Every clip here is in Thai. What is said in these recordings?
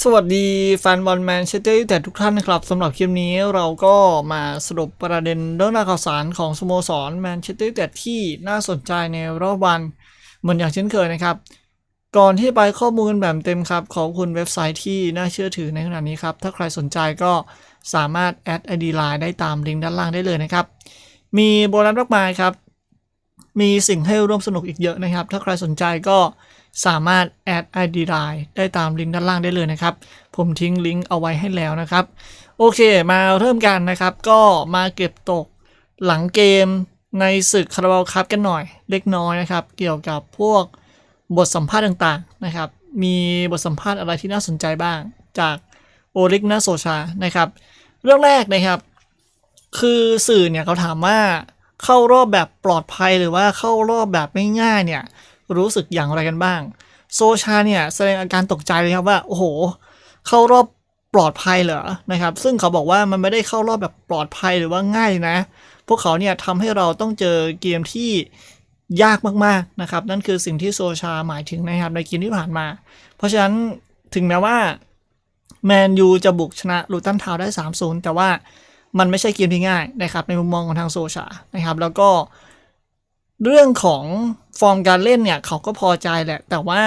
สวัสดีแฟนบอลแมนเชสเตอร์ยูไนเต็ดทุกท่านนะครับสำหรับคลิปนี้เราก็มาสรุปประเด็นเรื่องราวข่าวสารของสโมสรแมนเชสเตอร์ยูไนเต็ดที่น่าสนใจในรอบวัน เหมือนอย่างเช่นเคยนะครับ ก่อนที่ไปข้อมูลแบบเต็มครับ ขอบคุณเว็บไซต์ที่น่าเชื่อถือในขณะนี้ครับ ถ้าใครสนใจก็สามารถแอดไอดีไลน์ได้ตามลิงก์ด้านล่างได้เลยนะครับ มีโบนัสมากมายครับ มีสิ่งให้ร่วมสนุกอีกเยอะนะครับ ถ้าใครสนใจก็ สามารถแอด ID Line ได้ตามลิงก์ด้านล่างได้เลยนะครับ ผมทิ้งลิงก์เอาไว้ให้แล้วนะครับ โอเคมาเริ่มกันนะครับ ก็มาเก็บตกหลังเกมในศึกคาราบาลคัพกันหน่อยเล็กน้อยนะครับ เกี่ยวกับพวกบทสัมภาษณ์ต่างๆนะครับ มีบทสัมภาษณ์อะไรที่น่าสนใจบ้าง จากโอลิกนาโซชานะครับ เรื่องแรกนะครับ คือสื่อเนี่ยเขาถามว่าเข้ารอบแบบปลอดภัยหรือว่าเข้ารอบแบบไม่ง่ายเนี่ย รู้สึกอย่างไรกันบ้าง โซชาเนี่ยแสดงอาการตกใจเลยครับว่า โอ้โห เข้ารอบปลอดภัยเหรอนะครับ ซึ่งเขาบอกว่ามันไม่ได้เข้ารอบแบบปลอดภัยหรือว่าง่ายนะ พวกเขาเนี่ยทำให้เราต้องเจอเกมที่ยากมากๆนะครับ นั่นคือสิ่งที่โซชาหมายถึงนะครับในเกมที่ผ่านมา เพราะฉะนั้นถึงแม้ว่าแมนยูจะบุกชนะลูตันทาวได้3-0แต่ว่ามันไม่ใช่เกมที่ง่ายนะครับในมุมมองของทางโซชานะครับ แล้วก็ เรื่องของฟอร์มการเล่นเนี่ยเขาก็พอใจแหละ แต่ว่า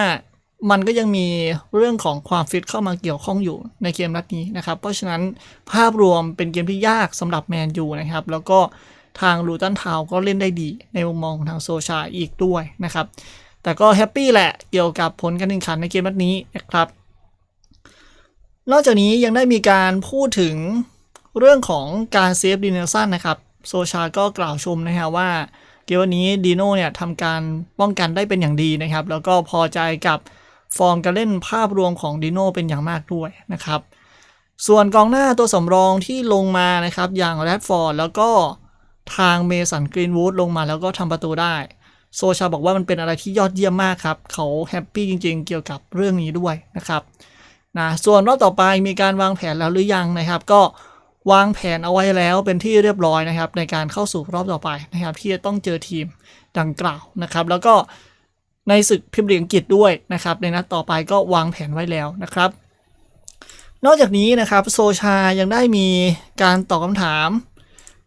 มันก็ยังมีเรื่องของความฟิตเข้ามาเกี่ยวข้องอยู่ในเกมนัดนี้นะครับ เพราะฉะนั้นภาพรวมเป็นเกมที่ยากสำหรับแมนยูนะครับ แล้วก็ทางลูตันทาวก็เล่นได้ดีในมุมมองของทางโซชาอีกด้วยนะครับ แต่ก็แฮปปี้แหละเกี่ยวกับผลการแข่งขันในเกมนัดนี้นะครับ นอกจากนี้ยังได้มีการพูดถึงเรื่องของการเซฟดินเนลสันนะครับ โซชาก็กล่าวชมนะฮะว่า เกมวันนี้ดีโน่เนี่ยทำการป้องกันได้เป็นอย่างดีนะครับ แล้วก็พอใจกับฟอร์มการเล่นภาพรวมของดีโน่เป็นอย่างมากด้วยนะครับ ส่วนกองหน้าตัวสำรองที่ลงมานะครับ อย่างแรดฟอร์ดแล้วก็ทางเมสันกรีนวูดลงมาแล้วก็ทำประตูได้ โซชาบอกว่ามันเป็นอะไรที่ยอดเยี่ยมมากครับ เขาแฮปปี้จริงๆ เกี่ยวกับเรื่องนี้ด้วยนะครับนะส่วนรอบต่อไปมีการวางแผนแล้วหรือยังนะครับ ก็ วางแผนเอาไว้แล้วเป็นที่เรียบร้อยนะครับ ในการเข้าสู่รอบต่อไปนะครับ ที่จะต้องเจอทีมดังกล่าวนะครับ แล้วก็ในศึกพิมพ์ลีกอังกฤษด้วยนะครับ ในนัดต่อไปก็วางแผนไว้แล้วนะครับ นอกจากนี้นะครับโซชายังได้มีการตอบคำถาม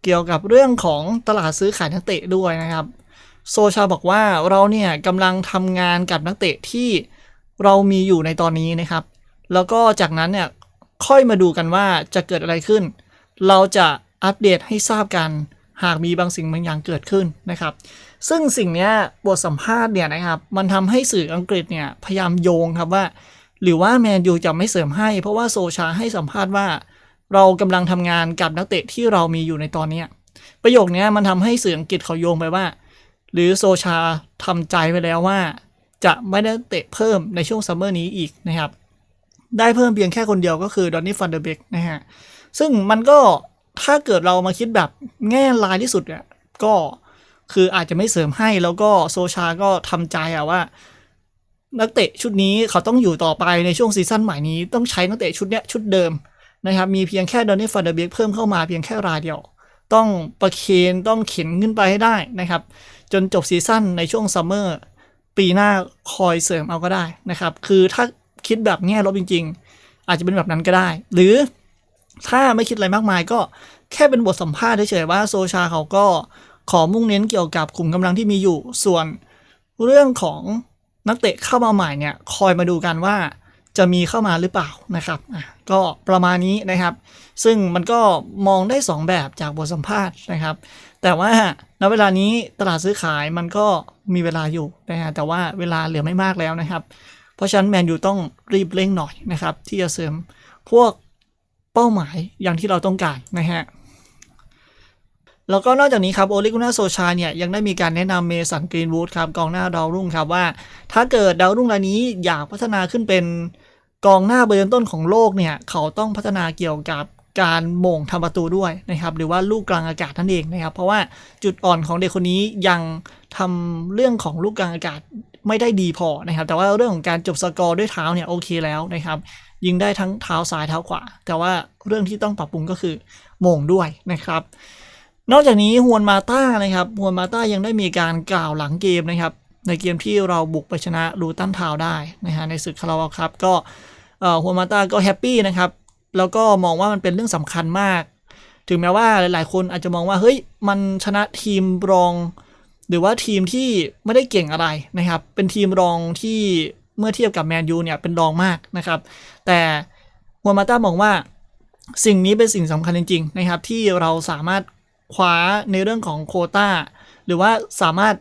เกี่ยวกับเรื่องของตลาดซื้อขายนักเตะด้วยนะครับ โซชาบอกว่าเราเนี่ยกำลังทำงานกับนักเตะที่เรามีอยู่ในตอนนี้นะครับ แล้วก็จากนั้นเนี่ยค่อยมาดูกันว่าจะเกิดอะไรขึ้น เราจะอัปเดตให้ทราบกัน หากมีบางสิ่งบางอย่างเกิดขึ้นนะครับ ซึ่งสิ่งนี้บทสัมภาษณ์เนี่ยนะครับมันทำให้สื่ออังกฤษเนี่ยพยายามโยงครับว่า หรือว่าแมนยูจะไม่เสริมให้ เพราะว่าโซชาให้สัมภาษณ์ว่า เรากำลังทำงานกับนักเตะที่เรามีอยู่ในตอนเนี้ประโยคนี้มันทำให้สื่ออังกฤษเขาโยงไปว่า หรือโซชาทำใจไปแล้วว่า จะไม่ได้เตะเพิ่มในช่วงซัมเมอร์นี้อีกนะครับได้เพิ่มเพียงแค่คนเดียวก็คือดอนนี่ฟันเดอร์เบกนะฮะ ซึ่งมันก็ถ้าเกิดเรามาคิดแบบแง่ลายที่สุดเนี่ยก็คืออาจจะไม่เสริมให้แล้วก็โซชาก็ทำใจอะว่า นักเตะชุดนี้เขาต้องอยู่ต่อไปในช่วงซีซั่นใหม่นี้ต้องใช้นักเตะชุดเนี้ยชุดเดิมนะครับมีเพียงแค่ดอนนี่ฟันเดอร์เบกเพิ่มเข้ามาเพียงแค่รายเดียว ต้องประเคนต้องเข็นขึ้นไปให้ได้นะครับ จนจบซีซั่นในช่วงซัมเมอร์ปีหน้าคอยเสริมเอาก็ได้นะครับ คือถ้าคิดแบบแง่ลบจริง ๆ อาจจะเป็นแบบนั้นก็ได้ หรือ ถ้าไม่คิดอะไรมากมายก็แค่เป็นบทสัมภาษณ์เฉยๆว่าโซชาเขาก็ขอมุ่งเน้นเกี่ยวกับกลุ่มกำลังที่มีอยู่ส่วนเรื่องของนักเตะเข้ามาใหม่เนี่ยคอยมาดูกันว่าจะมีเข้ามาหรือเปล่านะครับก็ประมาณนี้นะครับ ซึ่งมันก็มองได้ 2 แบบจากบทสัมภาษณ์นะครับ แต่ว่าณเวลานี้ตลาดซื้อขายมันก็มีเวลาอยู่นะฮะแต่ว่าเวลาเหลือไม่มากแล้วนะครับ เพราะฉะนั้นแมนยูต้องรีบเร่งหน่อยนะครับ ที่จะเสริมพวก เป้าหมายอย่างที่เราต้องการนะฮะแล้วก็นอกจากนี้ครับโอลิกุนาโซชาเนี่ยยังได้มีการแนะนำเมสันกรีนวูดครับกองหน้าดาวรุ่งครับว่า ถ้าเกิดดาวรุ่งรายนี้อยากพัฒนาขึ้นเป็นกองหน้าเบอร์ต้นของโลกเนี่ยเขาต้องพัฒนาเกี่ยวกับการโมงทำประตูด้วยนะครับหรือว่าลูกกลางอากาศนั่นเองนะครับ เพราะว่าจุดอ่อนของเด็กคนนี้ยังทำเรื่องของลูกกลางอากาศไม่ได้ดีพอนะครับ แต่ว่าเรื่องของการจบสกอร์ด้วยเท้าเนี่ยโอเคแล้วนะครับ ยิงได้ทั้งเท้าซ้ายเท้าขวา แต่ว่าเรื่องที่ต้องปรับปรุงก็คือโมงด้วยนะครับ นอกจากนี้ฮวนมาต้านะครับฮวนมาต้ายังได้มีการกล่าวหลังเกมนะครับ ในเกมที่เราบุกไปชนะลูตันทาวได้นะฮะในศึกคาราบาวครับก็ฮัวมาต้าก็แฮปปี้นะครับแล้วก็มองว่ามันเป็นเรื่องสำคัญมาก ถึงแม้ว่าหลาย ๆ คนอาจจะมองว่าเฮ้ยมันชนะทีมรอง หรือว่าทีมที่ไม่ได้เก่งอะไรนะครับ เป็นทีมรองที่ เมื่อเทียบกับแมนยูเนี่ยเป็นรองมากนะครับ แต่ฮัวมาต้ามองว่าสิ่งนี้เป็นสิ่งสำคัญจริง ๆ นะครับ ที่เราสามารถคว้าในเรื่องของโคตาหรือว่าสามารถ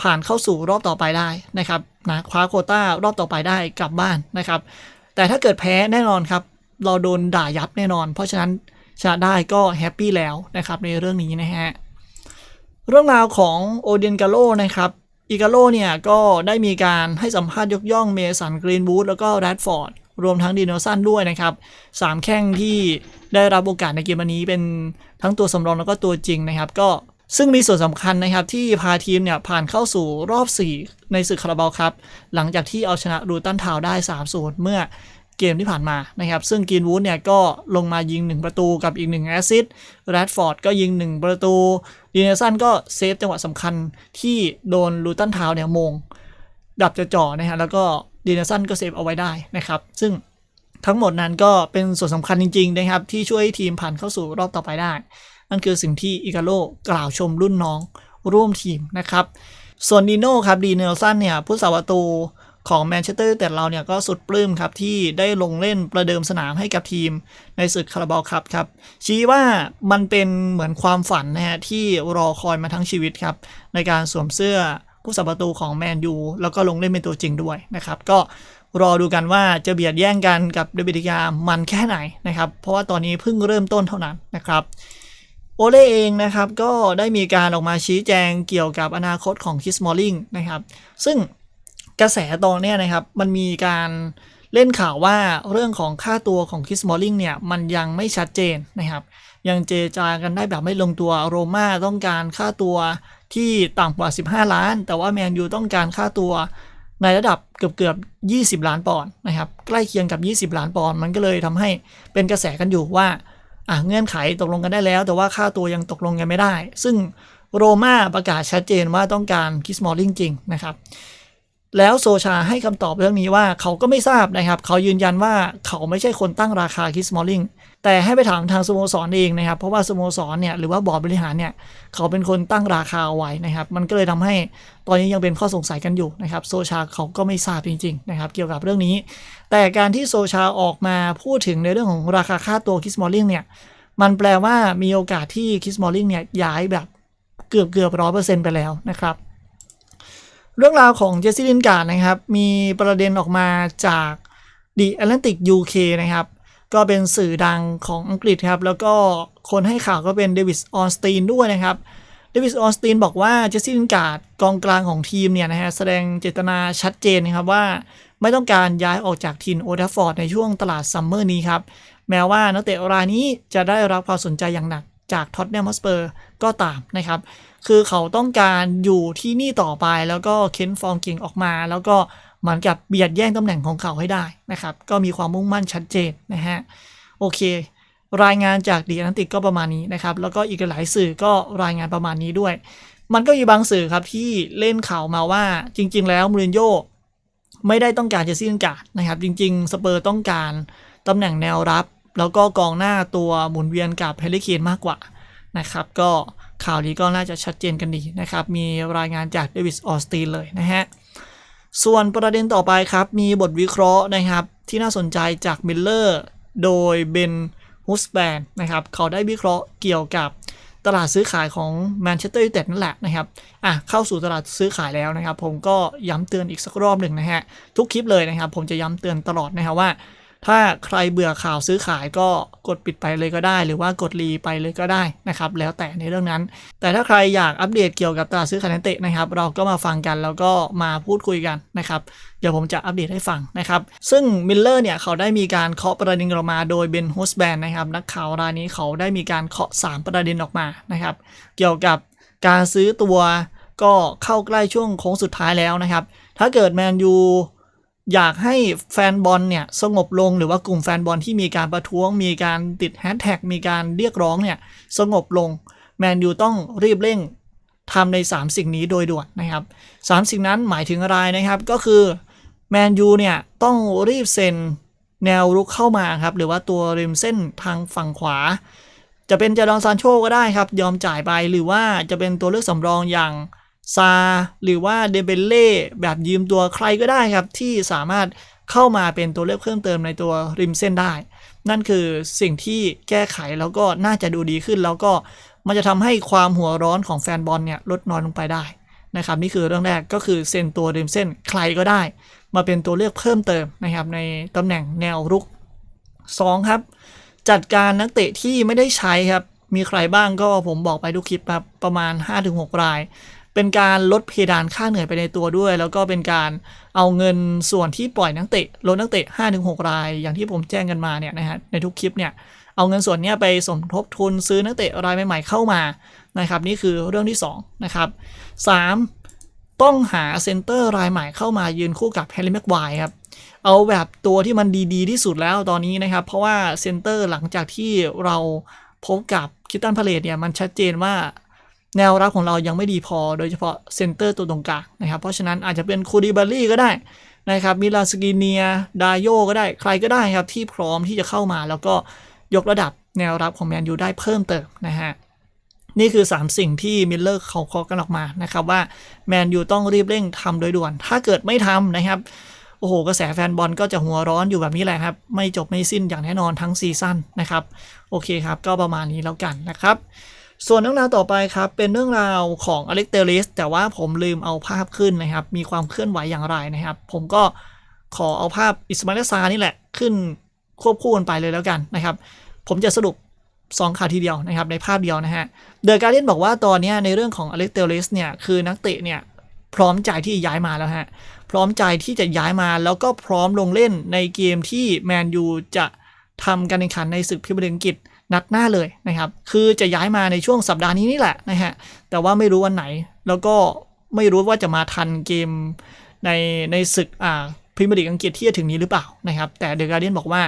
ผ่านเข้าสู่รอบต่อไปได้นะครับนะคว้าโคต้ารอบต่อไปได้กลับบ้านนะครับ แต่ถ้าเกิดแพ้แน่นอนครับ เราโดนด่ายับแน่นอน เพราะฉะนั้นชนะได้ก็แฮปปี้แล้วนะครับในเรื่องนี้นะฮะเรื่องราวของโอเดนกาโลนะครับ อิกาโลเนี่ยก็ได้มีการให้สัมภาษณ์ยกย่องเมสันกรีนวูดแล้วก็แรดฟอร์ดรวมทั้งดีโนซันด้วยนะครับสามแข้งที่ได้รับโอกาสในเกมวันนี้เป็นทั้งตัวสำรองแล้วก็ตัวจริงนะครับ ก็ซึ่งมีส่วนสำคัญนะครับที่พาทีมเนี่ยผ่านเข้าสู่รอบ 4 ในศึกคาราบาลครับ หลังจากที่เอาชนะรูตันทาวได้ 3-0 เมื่อ เกมที่ผ่านมานะครับ ซึ่งกีนวูดเนี่ยก็ลงมายิง 1 ประตูกับอีก 1 แอสซิสต์แรดฟอร์ดก็ยิง 1 ประตูดีเนลสันก็เซฟจังหวะสำคัญที่โดนลูตันทาวเนี่ยมง ดับจะจ่อนะฮะแล้วก็ดีเนลสันก็เซฟเอาไว้ได้นะครับ ซึ่งทั้งหมดนั้นก็เป็นส่วนสำคัญจริงๆนะครับ ที่ช่วยให้ทีมผ่านเข้าสู่รอบต่อไปได้ นั่นคือสิ่งที่อิกาโลกล่าวชมรุ่นน้องร่วมทีมนะครับ ส่วนดีโน่ครับดีเนลสันเนี่ยผู้สาวประตู ของแมนเชสเตอร์แต่เราเนี่ยก็สุดปลื้มครับ ที่ได้ลงเล่นประเดิมสนามให้กับทีมในศึกคาราบาลครับครับ ชี้ว่ามันเป็นเหมือนความฝันนะฮะที่รอคอยมาทั้งชีวิตครับ ในการสวมเสื้อผู้สาประตูของแมนยูแล้วก็ลงเล่นเป็นตัวจริงด้วยนะครับ ก็รอดูกันว่าจะเบียดแย่งกันกับเดวิดยามันแค่ไหนนะครับ เพราะว่าตอนนี้เพิ่งเริ่มต้นเท่านั้นนะครับโอเล่เองนะครับก็ได้มีการออกมาชี้แจงเกี่ยวกับอนาคตของคิสมอลลิงนะครับซึ่ง กระแสตอนนี้นะครับ มันมีการเล่นข่าวว่าเรื่องของค่าตัวของคิสมอลลิงเนี่ย มันยังไม่ชัดเจนนะครับ ยังเจรจากันได้แบบไม่ลงตัวโรม่าต้องการค่าตัวที่ต่ำกว่า 15 ล้าน แต่ว่าแมนยูต้องการค่าตัวในระดับเกือบเกือบ 20 ล้านปอนด์นะครับ ใกล้เคียงกับ 20 ล้านปอนด์มันก็เลยทำให้เป็นกระแสกันอยู่ว่าอะเงื่อนไขตกลงกันได้แล้ว แต่ว่าค่าตัวยังตกลงกันไม่ได้ ซึ่งโรม่าประกาศชัดเจนว่าต้องการคิสมอลลิงจริงนะครับ แล้วโซชาให้คำตอบเรื่องนี้ว่าเขาก็ไม่ทราบนะครับ เขายืนยันว่าเขาไม่ใช่คนตั้งราคาคิสมอลลิงแต่ให้ไปถามทางสโมสรเองนะครับ เพราะว่าสโมสรเนี่ยหรือว่าบอร์ดบริหารเนี่ยเขาเป็นคนตั้งราคาเอาไว้นะครับ มันก็เลยทำให้ตอนนี้ยังเป็นข้อสงสัยกันอยู่นะครับโซชาเขาก็ไม่ทราบจริงๆนะครับเกี่ยวกับเรื่องนี้ แต่การที่โซชาออกมาพูดถึงในเรื่องของราคาค่าตัวคิสมอลลิงเนี่ยมันแปลว่ามีโอกาสที่คิสมอลลิงเนี่ยย้ายแบบเกือบเกือบร้อยเปอร์เซ็นต์ไปแล้วนะครับ รื่องราวของเจสซี่ลินการ์ดนะครับ มีประเด็นออกมาจาก The Atlantic UK นะครับ ก็เป็นสื่อดังของอังกฤษครับ แล้วก็คนให้ข่าวก็เป็นเดวิสออนสตีนด้วยนะครับเดวิสออนสตีนบอกว่าเจสซี่ลินการ์ดกองกลางของทีมเนี่ยนะฮะแสดงเจตนาชัดเจนนะครับว่าไม่ต้องการย้ายออกจากทีมโอทัฟฟอร์ดในช่วงตลาดซัมเมอร์นี้ครับ แม้ว่านักเตะรายนี้จะได้รับความสนใจอย่างหนัก จากท็อตแนมฮอสเปอร์ก็ตามนะครับ คือเขาต้องการอยู่ที่นี่ต่อไปแล้วก็เค้นฟอร์มเก่งออกมา แล้วก็เหมือนกับเบียดแย่งตำแหน่งของเขาให้ได้นะครับ ก็มีความมุ่งมั่นชัดเจนนะฮะ โอเค รายงานจากดีแอตติกก็ประมาณนี้นะครับ แล้วก็อีกหลายสื่อก็รายงานประมาณนี้ด้วย มันก็มีบางสื่อครับที่เล่นข่าวมาว่าจริง ๆ แล้วมูรินโญ่ไม่ได้ต้องการเจสซี่ลินการ์ดนะครับ จริง ๆ สเปอร์ต้องการตำแหน่งแนวรับ แล้วก็กองหน้าตัวหมุนเวียนกับเฮลิเคนมากกว่านะครับ ก็ข่าวนี้ก็น่าจะชัดเจนกันดีนะครับ มีรายงานจากเดวิสออสตีนเลยนะฮะ ส่วนประเด็นต่อไปครับ มีบทวิเคราะห์นะครับ ที่น่าสนใจจากมิลเลอร์โดยเบนฮุสแบนนะครับ เขาได้วิเคราะห์เกี่ยวกับตลาดซื้อขายของแมนเชสเตอร์ยูไนเต็ดนั่นแหละนะครับ อะ เข้าสู่ตลาดซื้อขายแล้วนะครับ ผมก็ย้ำเตือนอีกสักรอบหนึ่งนะฮะ ทุกคลิปเลยนะครับ ผมจะย้ำเตือนตลอดนะครับว่า ถ้าใครเบื่อข่าวซื้อขายก็กดปิดไปเลยก็ได้ หรือว่ากดรีไปเลยก็ได้นะครับ แล้วแต่ในเรื่องนั้น แต่ถ้าใครอยากอัปเดตเกี่ยวกับตลาดซื้อขายนักเตะนะครับ เราก็มาฟังกันแล้วก็มาพูดคุยกันนะครับ เดี๋ยวผมจะอัปเดตให้ฟังนะครับ ซึ่งมิลเลอร์เนี่ยเขาได้มีการเคาะประเด็นออกมาโดยเบนโฮสแบนนะครับนักข่าวรายนี้เขาได้มีการเคาะ 3 ประเด็นออกมานะครับ เกี่ยวกับการซื้อตัวก็เข้าใกล้ช่วงโค้งสุดท้ายแล้วนะครับ ถ้าเกิดแมนยู อยากให้แฟนบอลเนี่ยสงบลงหรือว่ากลุ่มแฟนบอลที่มีการประท้วง มีการติดแฮชแท็กมีการเรียกร้องเนี่ยสงบลงแมนยูต้องรีบเร่งทำใน 3 สิ่งนี้โดยด่วนนะครับสามสิ่งนั้นหมายถึงอะไรนะครับก็คือแมนยูเนี่ยต้องรีบเซ็นแนวรุกเข้ามาครับหรือว่าตัวริมเส้นทางฝั่งขวา จะเป็นจาดอนซานโชก็ได้ครับยอมจ่ายไปหรือว่าจะเป็นตัวเลือกสำรองอย่าง ซาหรือว่าเดเบเล่แบบยืมตัวใครก็ได้ครับ ที่สามารถเข้ามาเป็นตัวเลือกเพิ่มเติมในตัวริมเส้นได้ นั่นคือสิ่งที่แก้ไขแล้วก็น่าจะดูดีขึ้น แล้วก็มันจะทำให้ความหัวร้อนของแฟนบอลเนี่ยลดน้อยลงไปได้นะครับนี่คือเรื่องแรกก็คือเซ็นตัวริมเส้นใครก็ได้ มาเป็นตัวเลือกเพิ่มเติมนะครับในตำแหน่งแนวรุก 2 ครับ จัดการนักเตะที่ไม่ได้ใช้ครับมีใครบ้างก็ผมบอกไปทุกคลิปครับประมาณ 5-6 ราย เป็นการลดเพดานค่าเหนื่อยไปในตัวด้วย แล้วก็เป็นการเอาเงินส่วนที่ปล่อยนักเตะลดนักเตะ 5-6 ราย อย่างที่ผมแจ้งกันมาเนี่ยนะฮะในทุกคลิปเนี่ยเอาเงินส่วนนี้ไปสมทบทุนซื้อนักเตะรายใหม่ๆเข้ามานะครับนี่คือเรื่องที่2นะครับ3ต้องหาเซนเตอร์รายใหม่เข้ามายืนคู่กับแฮร์รี่แม็กไวครับเอาแบบตัวที่มันดีๆ ที่สุดแล้วตอนนี้นะครับ เพราะว่าเซนเตอร์หลังจากที่เราพบกับคิตตันพาเลตเนี่ยมันชัดเจนว่า แนวรับของเรายังไม่ดีพอโดยเฉพาะเซนเตอร์ตัวตรงกลางนะครับ เพราะฉะนั้นอาจจะเป็นคูดิบารี่ก็ได้นะครับมิลาสกิเนียดาโยก็ได้ใครก็ได้ครับที่พร้อมที่จะเข้ามา แล้วก็ยกระดับแนวรับของแมนยูได้เพิ่มเติมนะฮะนี่คือ 3 สิ่งที่มิลเลอร์เขาเคาะกันออกมานะครับว่าแมนยูต้องรีบเร่งทำโดยด่วน ถ้าเกิดไม่ทำนะครับโอ้โหกระแสแฟนบอลก็จะหัวร้อนอยู่แบบนี้แหละครับ ไม่จบไม่สิ้นอย่างแน่นอนทั้งซีซั่นนะครับ โอเคครับ ก็ประมาณนี้แล้วกันนะครับ ส่วนเรื่องราวต่อไปครับเป็นเรื่องราวของอเล็กเตลิสแต่ว่าผมลืมเอาภาพขึ้นนะครับ มีความเคลื่อนไหวอย่างไรนะครับ ผมก็ขอเอาภาพอิสมาเลซานี่แหละขึ้นควบคู่กันไปเลยแล้วกันนะครับ ผมจะสรุป2ข่าวทีเดียวนะครับในภาพเดียวนะฮะเดอะการ์เดียนบอกว่าตอนนี้ในเรื่องของอเล็กเตลิสเนี่ยคือนักเตะเนี่ยพร้อมใจที่ย้ายมาแล้วฮะพร้อมใจที่จะย้ายมาแล้วก็พร้อมลงเล่นในเกมที่แมนยูจะทำการแข่งขันในศึกพรีเมียร์ลีกอังกฤษ นัดหน้าเลยนะครับ คือจะย้ายมาในช่วงสัปดาห์นี้นี่แหละนะฮะ แต่ว่าไม่รู้วันไหน แล้วก็ไม่รู้ว่าจะมาทันเกมในในศึกอ่าพรีเมียร์ลีกอังกฤษที่จะถึงนี้หรือเปล่านะครับ แต่เดอะการ์เดียนบอกว่า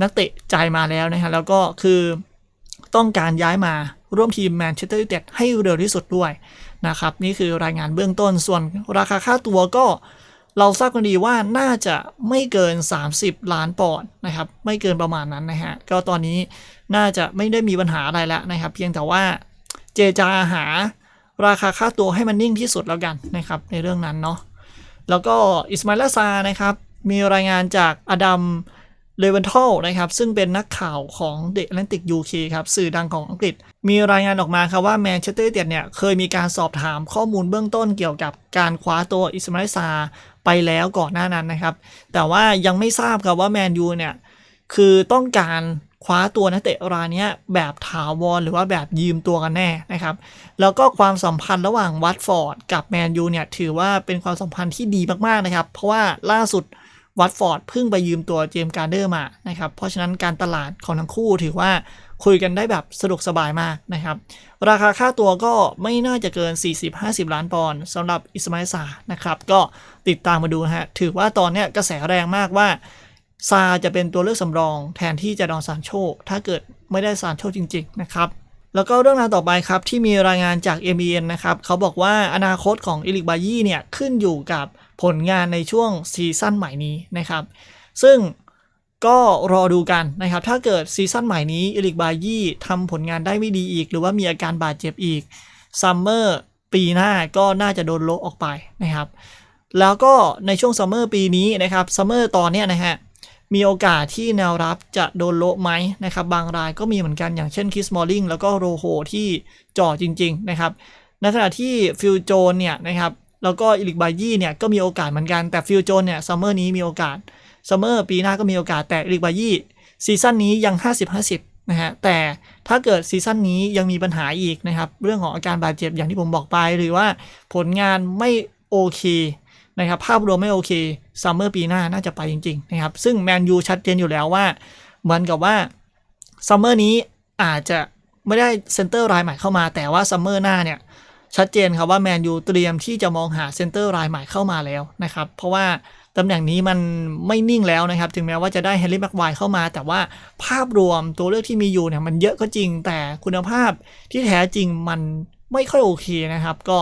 นักเตะใจมาแล้วนะฮะ แล้วก็คือต้องการย้ายมาร่วมทีมแมนเชสเตอร์ยูไนเต็ดให้เร็วที่สุดด้วยนะครับ นี่คือรายงานเบื้องต้น ส่วนราคาค่าตัวก็ เราทราบกันดีว่าน่าจะไม่เกิน 30 ล้านปอนด์นะครับ ไม่เกินประมาณนั้นนะฮะ ก็ตอนนี้น่าจะไม่ได้มีปัญหาอะไรแล้วนะครับ เพียงแต่ว่าเจจาหาราคาค่าตัวให้มันนิ่งที่สุดแล้วกันนะครับ ในเรื่องนั้นเนาะ แล้วก็อิสมาลซานะครับ มีรายงานจากอดัมเลเวนทัลนะครับ ซึ่งเป็นนักข่าวของ The Atlantic UK ครับ สื่อดังของอังกฤษ มีรายงานออกมาครับว่าแมนเชสเตอร์เต็ดเนี่ย เคยมีการสอบถามข้อมูลเบื้องต้นเกี่ยวกับการคว้าตัวอิสมาลซา ไปแล้วก่อนหน้านั้นนะครับ แต่ว่ายังไม่ทราบครับว่าแมนยูเนี่ย คือต้องการคว้าตัวนักเตะรายนี้แบบถาวรหรือว่าแบบยืมตัวกันแน่นะครับ แล้วก็ความสัมพันธ์ระหว่างวัตฟอร์ดกับแมนยูเนี่ยถือว่าเป็นความสัมพันธ์ที่ดีมากๆนะครับ เพราะว่าล่าสุด วัตฟอร์ดเพิ่งไปยืมตัวเจมส์การ์เดอร์มานะครับ เพราะฉะนั้นการตลาดของทั้งคู่ถือว่าคุยกันได้แบบสะดวกสบายมากนะครับ ราคาค่าตัวก็ไม่น่าจะเกิน 40-50 ล้านปอนด์สำหรับอิสมาอิลซานะครับ ก็ติดตามมาดูฮะ ถือว่าตอนนี้กระแสแรงมากว่า ซาจะเป็นตัวเลือกสำรองแทนที่จะดอนซานโช ถ้าเกิดไม่ได้ซานโชจริง ๆ นะครับแล้วก็เรื่องราวต่อไปครับ ที่มีรายงานจาก MBN นะครับ เขาบอกว่าอนาคตของอิลิกบายี่เนี่ย ขึ้นอยู่กับ ผลงานในช่วงซีซั่นใหม่นี้นะครับ ซึ่งก็รอดูกันนะครับ ถ้าเกิดซีซั่นใหม่นี้อิลิกบายี่ทำผลงานได้ไม่ดีอีก หรือว่ามีอาการบาดเจ็บอีกซัมเมอร์ปีหน้าก็น่าจะโดนโละออกไปนะครับ แล้วก็ในช่วงซัมเมอร์ปีนี้นะครับซัมเมอร์ตอนเนี้ยนะฮะมีโอกาสที่แนวรับจะโดนโละไหมนะครับ บางรายก็มีเหมือนกันอย่างเช่นคิสมอลลิงแล้วก็โรโฮที่จ่อจริง ๆ นะครับในขณะที่ฟิลโจนเนี่ยนะครับ แล้วก็อิลิกบายี่เนี่ยก็มีโอกาสเหมือนกันแต่ฟิลโจนเนี่ยซัมเมอร์นี้มีโอกาสซัมเมอร์ปีหน้าก็มีโอกาสแต่อิลิกบายี่ซีซั่นนี้ยัง 50-50นะฮะแต่ถ้าเกิดซีซั่นนี้ยังมีปัญหาอีกนะครับเรื่องของอาการบาดเจ็บอย่างที่ผมบอกไป หรือว่าผลงานไม่โอเคนะครับภาพรวมไม่โอเคซัมเมอร์ปีหน้าน่าจะไปจริงๆนะครับซึ่งแมนยูชัดเจนอยู่แล้วว่าเหมือนกับว่าซัมเมอร์นี้อาจจะไม่ได้เซ็นเตอร์รายใหม่เข้ามา แต่ว่าซัมเมอร์หน้าเนี่ย ชัดเจนครับว่าแมนยูเตรียมที่จะมองหาเซนเตอร์รายใหม่เข้ามาแล้วนะครับ เพราะว่าตำแหน่งนี้มันไม่นิ่งแล้วนะครับ ถึงแม้ว่าจะได้แฮร์รี่แม็กไวเข้ามา แต่ว่าภาพรวมตัวเลือกที่มีอยู่เนี่ยมันเยอะก็จริง แต่คุณภาพที่แท้จริงมันไม่ค่อยโอเคนะครับ ก็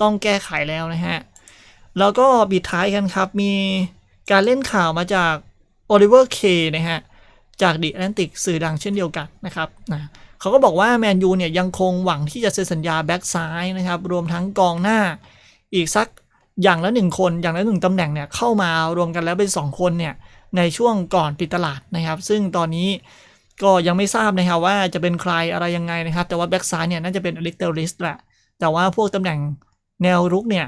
ต้องแก้ไขแล้วนะฮะ แล้วก็บิดท้ายกันครับ มีการเล่นข่าวมาจากโอลิเวอร์เคนะฮะ จากดิแอตแลนติกสื่อดังเช่นเดียวกันนะครับนะ เขาก็บอกว่าแมนยูเนี่ยยังคงหวังที่จะเซ็นสัญญาแบ็กซ้ายนะครับ รวมทั้งกองหน้าอีกสักอย่างละหนึ่งคนอย่างละหนึ่งตำแหน่งเนี่ยเข้ามารวมกันแล้วเป็น 2 คนเนี่ยในช่วงก่อนปิดตลาดนะครับ ซึ่งตอนนี้ก็ยังไม่ทราบนะครับว่าจะเป็นใครอะไรยังไงนะครับ แต่ว่าแบ็กซ้ายเนี่ยน่าจะเป็นอเล็กเตอริสแหละแต่ว่าพวกตำแหน่งแนวรุกเนี่ย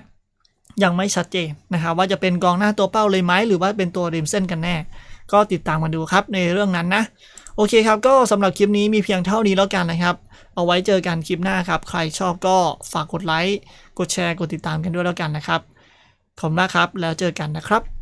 ยังไม่ชัดเจนนะครับว่าจะเป็นกองหน้าตัวเป้าเลยไหมหรือว่าเป็นตัวริมเส้นกันแน่ ก็ติดตามมาดูครับในเรื่องนั้นนะ โอเคครับ ก็สำหรับคลิปนี้มีเพียงเท่านี้แล้วกันนะครับ เอาไว้เจอกันคลิปหน้าครับ ใครชอบก็ฝากกดไลค์ กดแชร์ กดติดตามกันด้วยแล้วกันนะครับ ขอบคุณมากครับ แล้วเจอกันนะครับ